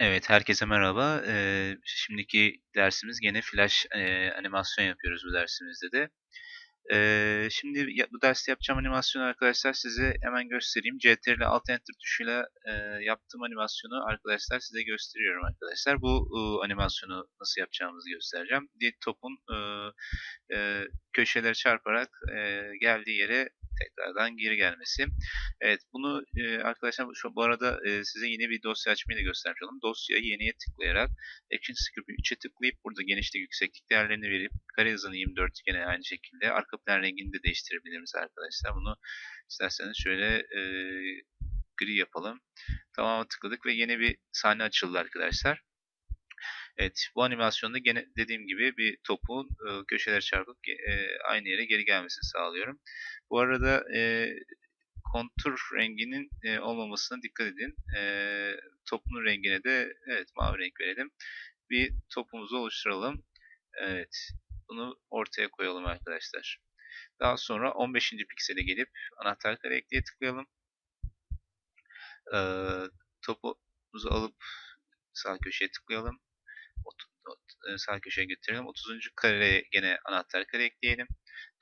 Evet, herkese merhaba. Eee, şimdiki dersimiz gene flash eee, animasyon yapıyoruz bu dersimizde de. Eee, şimdi ya, bu derste yapacağım animasyonu arkadaşlar size hemen göstereyim. CTRL Alt Enter tuşuyla eee, yaptığım animasyonu arkadaşlar size gösteriyorum arkadaşlar. Bu ıı, animasyonu nasıl yapacağımızı göstereceğim. Topun ıı, eee, köşeleri çarparak eee, geldiği yere tekrardan geri gelmesi. Evet bunu e, arkadaşlar şu, bu arada e, size yeni bir dosya açmayı da göstermiş olalım. Dosyayı yeniye tıklayarak Action Script'ü 3'e tıklayıp burada genişlik yükseklik değerlerini verip kare hızını 24 gene aynı şekilde arka plan rengini de değiştirebiliriz arkadaşlar. Bunu isterseniz şöyle e, gri yapalım. Tamam'a tıkladık ve yeni bir sahne açıldı arkadaşlar. Evet, bu animasyonda gene dediğim gibi bir topun e, köşeler çarpıp e, aynı yere geri gelmesini sağlıyorum. Bu arada e, kontur renginin e, olmamasına dikkat edin. E, topun rengine de evet mavi renk verelim. Bir topumuzu oluşturalım. Evet, bunu ortaya koyalım arkadaşlar. Daha sonra 15. piksele gelip anahtar kare ekleye tıklayalım. E, topumuzu alıp sağ köşeye tıklayalım. E, sağ köşeye getirelim. 30. kareye gene anahtar kare ekleyelim.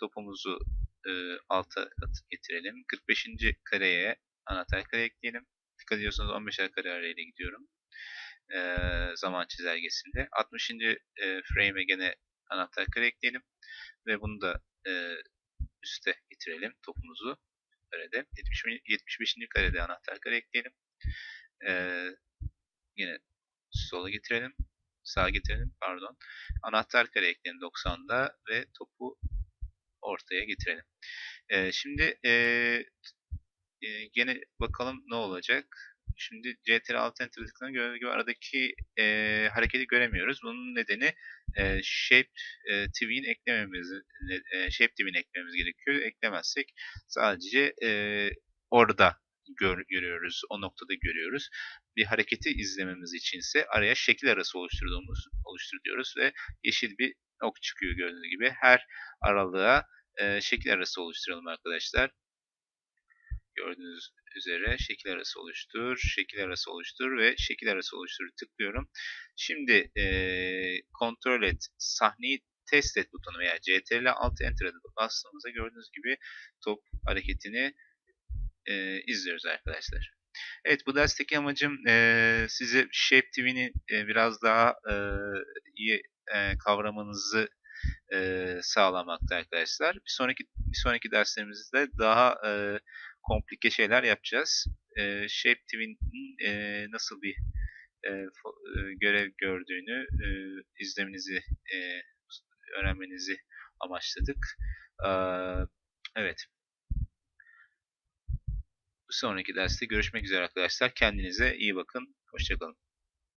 Topumuzu e, alta getirelim. 45. kareye anahtar kare ekleyelim. Dikkat ediyorsanız 15 kare arayla gidiyorum. E, zaman çizelgesinde. 60. E, frame'e gene anahtar kare ekleyelim. Ve bunu da e, üste getirelim topumuzu. Karede. 70, 75. karede anahtar kare ekleyelim. E, yine sola getirelim sağa getirelim pardon. Anahtar kare ekleyelim 90'da ve topu ortaya getirelim. E, şimdi e, e, gene bakalım ne olacak. Şimdi CTRL Alt Enter tıkladığında gördüğünüz gibi aradaki e, hareketi göremiyoruz. Bunun nedeni e, Shape e, TV'nin eklememiz, e, Shape TV'nin eklememiz gerekiyor. Eklemezsek sadece e, orada gör, görüyoruz, o noktada görüyoruz. Bir hareketi izlememiz içinse araya şekil arası oluşturduğumuz oluştur diyoruz ve yeşil bir ok çıkıyor gördüğünüz gibi. Her aralığa e, şekil arası oluşturalım arkadaşlar. Gördüğünüz üzere şekil arası oluştur, şekil arası oluştur ve şekil arası oluştur tıklıyorum. Şimdi e, kontrol et, sahneyi test et butonu veya CTRL Alt Enter'a bastığımızda gördüğünüz gibi top hareketini e, izliyoruz arkadaşlar. Evet bu dersteki amacım e, size Shape TV'ni e, biraz daha e, iyi e, kavramanızı e, sağlamakta arkadaşlar. Bir sonraki bir sonraki derslerimizde daha e, komplike şeyler yapacağız. E, Shape TV'nin e, nasıl bir e, e, görev gördüğünü e, izlemenizi e, öğrenmenizi amaçladık. E, evet. Sonraki derste görüşmek üzere arkadaşlar. Kendinize iyi bakın. Hoşçakalın.